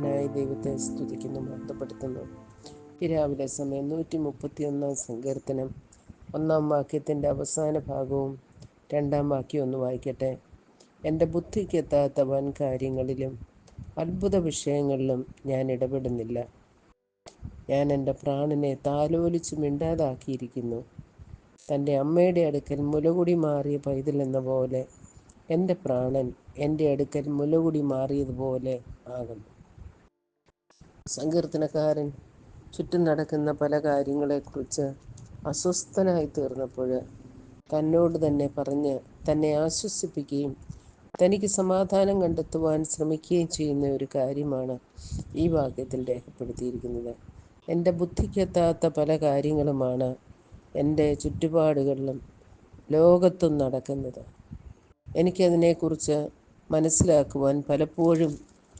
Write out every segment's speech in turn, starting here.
സർവശക്തനായ ദൈവത്തെ സ്തുതിക്കുന്നു മഹത്വപ്പെടുത്തുന്നു. രാവിലെ സമയം നൂറ്റി മുപ്പത്തി ഒന്നാം സങ്കീർത്തനം. ഒന്നാം വാക്യത്തിന്റെ അവസാന ഭാഗവും രണ്ടാം വാക്യം ഒന്ന് വായിക്കട്ടെ. എന്റെ ബുദ്ധിക്കെത്താത്ത വൻ കാര്യങ്ങളിലും അത്ഭുത വിഷയങ്ങളിലും ഞാൻ ഇടപെടുന്നില്ല. ഞാൻ എന്റെ പ്രാണനെ താലോലിച്ച് മിണ്ടാതാക്കിയിരിക്കുന്നു. തന്റെ അമ്മയുടെ അടുക്കൽ മുലകുടി മാറിയ പൈതലെന്ന പോലെ എന്റെ പ്രാണൻ എന്റെ അടുക്കൽ മുലകുടി മാറിയതുപോലെ ആകുന്നു. സങ്കീർത്തനക്കാരൻ ചുറ്റും നടക്കുന്ന പല കാര്യങ്ങളെക്കുറിച്ച് അസ്വസ്ഥനായി തീർന്നപ്പോൾ തന്നോട് തന്നെ പറഞ്ഞ് തന്നെ ആശ്വസിപ്പിക്കുകയും തനിക്ക് സമാധാനം കണ്ടെത്തുവാൻ ശ്രമിക്കുകയും ചെയ്യുന്ന ഒരു കാര്യമാണ് ഈ വാക്യത്തിൽ രേഖപ്പെടുത്തിയിരിക്കുന്നത്. എന്റെ ബുദ്ധിക്കെത്താത്ത പല കാര്യങ്ങളുമാണ് എന്റെ ചുറ്റുപാടുകളിലും ലോകത്തും നടക്കുന്നത്. എനിക്കതിനെക്കുറിച്ച് മനസ്സിലാക്കുവാൻ പലപ്പോഴും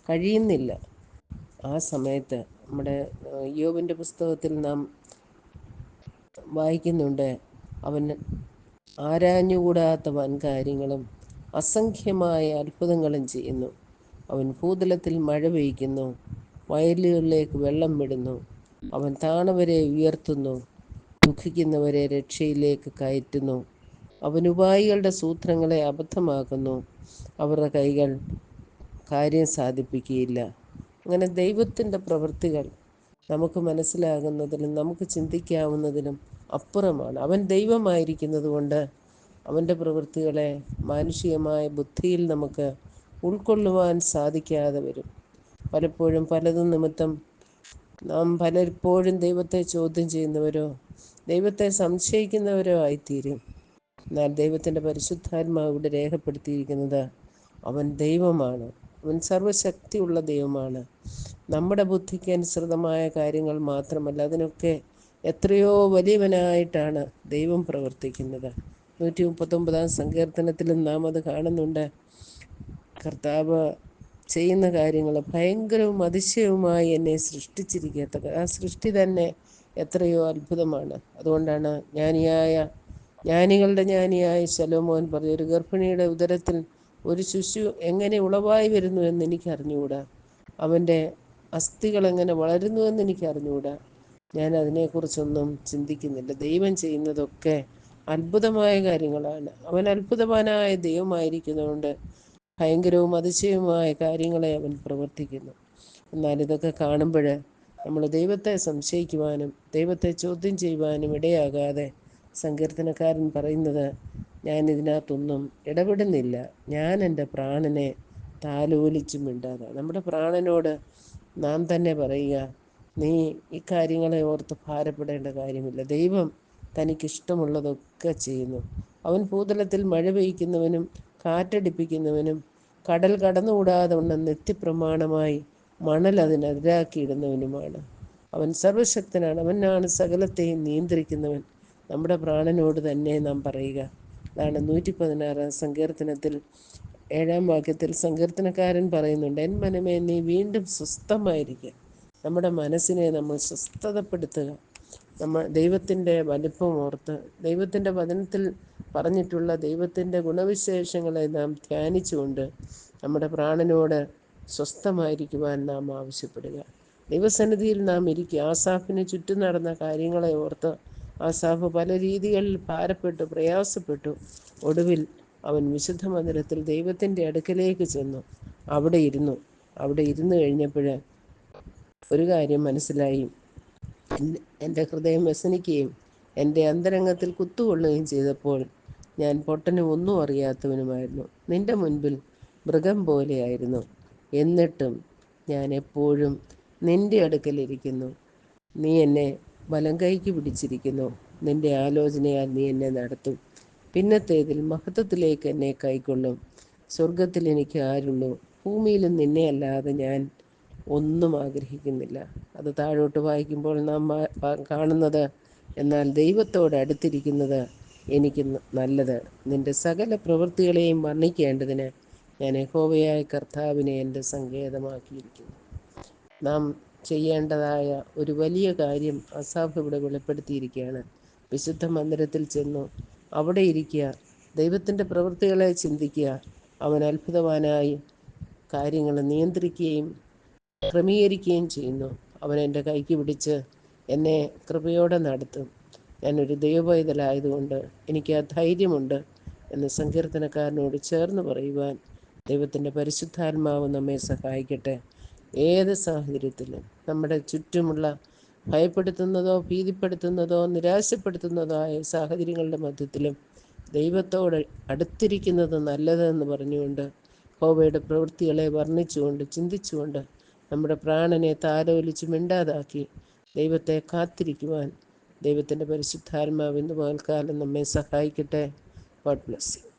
കഴിയുന്നില്ല. ആ സമയത്ത് നമ്മുടെ യോബിന്റെ പുസ്തകത്തിൽ നാം വായിക്കുന്നുണ്ട്. അവൻ ആരാഞ്ഞുകൂടാത്ത വൻ കാര്യങ്ങളും അസംഖ്യമായ അത്ഭുതങ്ങളും ചെയ്യുന്നു. അവൻ ഭൂതലത്തിൽ മഴ പെയ്യ്ക്കുന്നു വയലുകളിലേക്ക് വെള്ളം വിടുന്നു. അവൻ താണവരെ ഉയർത്തുന്നു ദുഃഖിക്കുന്നവരെ രക്ഷയിലേക്ക് കയറ്റുന്നു. അവൻ ഉപായികളുടെ സൂത്രങ്ങളെ അബദ്ധമാക്കുന്നു. അവരുടെ കൈകൾ കാര്യം സാധിപ്പിക്കുകയില്ല. അങ്ങനെ ദൈവത്തിന്റെ പ്രവൃത്തികൾ നമുക്ക് മനസ്സിലാകുന്നതിലും നമുക്ക് ചിന്തിക്കാവുന്നതിലും അപ്പുറമാണ്. അവൻ ദൈവമായിരിക്കുന്നത് കൊണ്ട് അവന്റെ പ്രവൃത്തികളെ മാനുഷികമായ ബുദ്ധിയിൽ നമുക്ക് ഉൾക്കൊള്ളുവാൻ സാധിക്കാതെ വരും. പലപ്പോഴും പലതും നിമിത്തം നാം പലപ്പോഴും ദൈവത്തെ ചോദ്യം ചെയ്യുന്നവരോ ദൈവത്തെ സംശയിക്കുന്നവരോ ആയിത്തീരും. എന്നാൽ ദൈവത്തിന്റെ പരിശുദ്ധാത്മാവ് ഇവിടെ രേഖപ്പെടുത്തിയിരിക്കുന്നത് അവൻ ദൈവമാണ്. അവൻ സർവശക്തിയുള്ള ദൈവമാണ്. നമ്മുടെ ബുദ്ധിക്ക് അനുസൃതമായ കാര്യങ്ങൾ മാത്രമല്ല അതിനൊക്കെ എത്രയോ വലിയവനായിട്ടാണ് ദൈവം പ്രവർത്തിക്കുന്നത്. നൂറ്റി മുപ്പത്തൊമ്പതാം സങ്കീർത്തനത്തിലും നാം അത് കാണുന്നുണ്ട്. കർത്താവ് ചെയ്യുന്ന കാര്യങ്ങൾ ഭയങ്കരവും അതിശയവുമായി എന്നെ സൃഷ്ടിച്ചിരിക്കാത്ത ആ സൃഷ്ടി തന്നെ എത്രയോ അത്ഭുതമാണ്. അതുകൊണ്ടാണ് ജ്ഞാനിയായ ജ്ഞാനികളുടെ ജ്ഞാനിയായ ശലോമോൻ പറഞ്ഞു ഒരു ഗർഭിണിയുടെ ഉദരത്തിൽ ഒരു ശിശു എങ്ങനെ ഉളവായി വരുന്നു എന്ന് എനിക്ക് അറിഞ്ഞുകൂടാ അവന്റെ അസ്ഥികൾ എങ്ങനെ വളരുന്നു എന്ന് എനിക്ക് അറിഞ്ഞുകൂടാ ഞാൻ അതിനെക്കുറിച്ചൊന്നും ചിന്തിക്കുന്നില്ല. ദൈവം ചെയ്യുന്നതൊക്കെ അത്ഭുതമായ കാര്യങ്ങളാണ്. അവൻ അത്ഭുതവാനായ ദൈവമായിരിക്കുന്നതുകൊണ്ട് ഭയങ്കരവും അതിശയവുമായ കാര്യങ്ങളെ അവൻ പ്രവർത്തിക്കുന്നു. എന്നാൽ ഇതൊക്കെ കാണുമ്പോൾ നമ്മൾ ദൈവത്തെ സംശയിക്കുവാനും ദൈവത്തെ ചോദ്യം ചെയ്യുവാനും ഇടയാകാതെ സങ്കീർത്തനക്കാരൻ പറയുന്നത് ഞാൻ ഇതിനകത്തൊന്നും ഇടപെടുന്നില്ല. ഞാൻ എന്റെ പ്രാണനെ താലോലിച്ച് മിണ്ടാതെ. നമ്മുടെ പ്രാണനോട് നാം തന്നെ പറയുക നീ ഇക്കാര്യങ്ങളെ കാര്യങ്ങളെ ഓർത്ത് ഭാരപ്പെടേണ്ട കാര്യമില്ല. ദൈവം തനിക്കിഷ്ടമുള്ളതൊക്കെ ചെയ്യുന്നു. അവൻ ഭൂതലത്തിൽ മഴ പെയ്യ്ക്കുന്നവനും കാറ്റടിപ്പിക്കുന്നവനും കടൽ കടന്നുകൂടാതെ ഉള്ള നിത്യപ്രമാണമായി മണൽ അതിനെതിരാക്കിയിടുന്നവനുമാണ് അവൻ സർവശക്തനാണ്. അവനാണ് സകലത്തെയും നിയന്ത്രിക്കുന്നവൻ. നമ്മുടെ പ്രാണനോട് തന്നെ നാം പറയുക അതാണ് നൂറ്റി പതിനാറാം സങ്കീർത്തനത്തിൽ ഏഴാം വാക്യത്തിൽ സങ്കീർത്തനക്കാരൻ പറയുന്നുണ്ട് എൻ മനമേ നീ വീണ്ടും സ്വസ്ഥമായിരിക്കുക നമ്മുടെ മനസ്സിനെ നമ്മൾ സ്വസ്ഥതപ്പെടുത്തുക. നമ്മൾ ദൈവത്തിന്റെ വലിപ്പം ഓർത്ത് ദൈവത്തിന്റെ വചനത്തിൽ പറഞ്ഞിട്ടുള്ള ദൈവത്തിന്റെ ഗുണവിശേഷങ്ങളെ നാം ധ്യാനിച്ചുകൊണ്ട് നമ്മുടെ പ്രാണനോട് സ്വസ്ഥമായിരിക്കുവാൻ നാം ആവശ്യപ്പെടുക. ദൈവസന്നിധിയിൽ നാം ഇരിക്കുക ആസാഫിന് ചുറ്റും നടന്ന കാര്യങ്ങളെ ഓർത്ത് ആസാഫ് പല രീതികളിൽ ഭാരപ്പെട്ടു പ്രയാസപ്പെട്ടു. ഒടുവിൽ അവൻ വിശുദ്ധ മന്ദിരത്തിൽ ദൈവത്തിന്റെ അടുക്കലേക്ക് ചെന്നു. അവിടെ ഇരുന്നു. അവിടെ ഇരുന്ന് കഴിഞ്ഞപ്പോൾ ഒരു കാര്യം മനസ്സിലായി. എന്റെ ഹൃദയം വ്യസനിക്കുകയും എന്റെ അന്തരംഗത്തിൽ കുത്തുകൊള്ളുകയും ചെയ്തപ്പോൾ ഞാൻ പൊട്ടനും ഒന്നും അറിയാത്തവനുമായിരുന്നു. നിന്റെ മുൻപിൽ മൃഗം പോലെയായിരുന്നു. എന്നിട്ടും ഞാൻ എപ്പോഴും നിന്റെ അടുക്കലിരിക്കുന്നു നീ എന്നെ വലം കൈക്ക് പിടിച്ചിരിക്കുന്നു. നിന്റെ ആലോചനയാൽ നീ എന്നെ നടത്തും. പിന്നത്തേതിൽ മഹത്വത്തിലേക്ക് എന്നെ കൈക്കൊള്ളും. സ്വർഗത്തിൽ എനിക്ക് ആരുള്ളൂ. ഭൂമിയിലും നിന്നെ അല്ലാതെ ഞാൻ ഒന്നും ആഗ്രഹിക്കുന്നില്ല. അത് താഴോട്ട് വായിക്കുമ്പോൾ നാം കാണുന്നത്. എന്നാൽ ദൈവത്തോട് അടുത്തിരിക്കുന്നത് എനിക്ക് നല്ലത്. നിന്റെ സകല പ്രവൃത്തികളെയും വർണിക്കേണ്ടതിന് ഞാൻ യഹോവയായ കർത്താവിനെ എന്റെ സങ്കേതമാക്കിയിരിക്കുന്നു. നാം ചെയ്യേണ്ടതായ ഒരു വലിയ കാര്യം അസാഫ് ഇവിടെ വെളിപ്പെടുത്തിയിരിക്കുകയാണ്. വിശുദ്ധ മന്ദിരത്തിൽ ചെന്നു അവിടെ ഇരിക്കുക ദൈവത്തിന്റെ പ്രവൃത്തികളെ ചിന്തിക്കുക അവൻ അത്ഭുതവാനായി കാര്യങ്ങൾ നിയന്ത്രിക്കുകയും ക്രമീകരിക്കുകയും ചെയ്യുന്നു. അവൻ എന്റെ കൈക്ക് പിടിച്ച് എന്നെ കൃപയോടെ നടത്തും. ഞാനൊരു ദൈവപൈതലായതുകൊണ്ട് എനിക്ക് ആ ധൈര്യമുണ്ട് എന്ന് സങ്കീർത്തനക്കാരനോട് ചേർന്ന് പറയുവാൻ ദൈവത്തിന്റെ പരിശുദ്ധാത്മാവ് നമ്മെ സഹായിക്കട്ടെ. ഏത് സാഹചര്യത്തിലും നമ്മുടെ ചുറ്റുമുള്ള ഭയപ്പെടുത്തുന്നതോ ഭീതിപ്പെടുത്തുന്നതോ നിരാശപ്പെടുത്തുന്നതോ ആയ സാഹചര്യങ്ങളുടെ മധ്യത്തിലും ദൈവത്തോട് അടുത്തിരിക്കുന്നത് നല്ലതെന്ന് പറഞ്ഞുകൊണ്ട് ഹോവയുടെ പ്രവൃത്തികളെ വർണിച്ചുകൊണ്ട് ചിന്തിച്ചുകൊണ്ട് നമ്മുടെ പ്രാണനെ താരോലിച്ച് മിണ്ടാതാക്കി ദൈവത്തെ കാത്തിരിക്കുവാൻ ദൈവത്തിന്റെ പരിശുദ്ധാത്മാവ് ഇന്ന് പകൽക്കാലം നമ്മെ സഹായിക്കട്ടെ. God bless you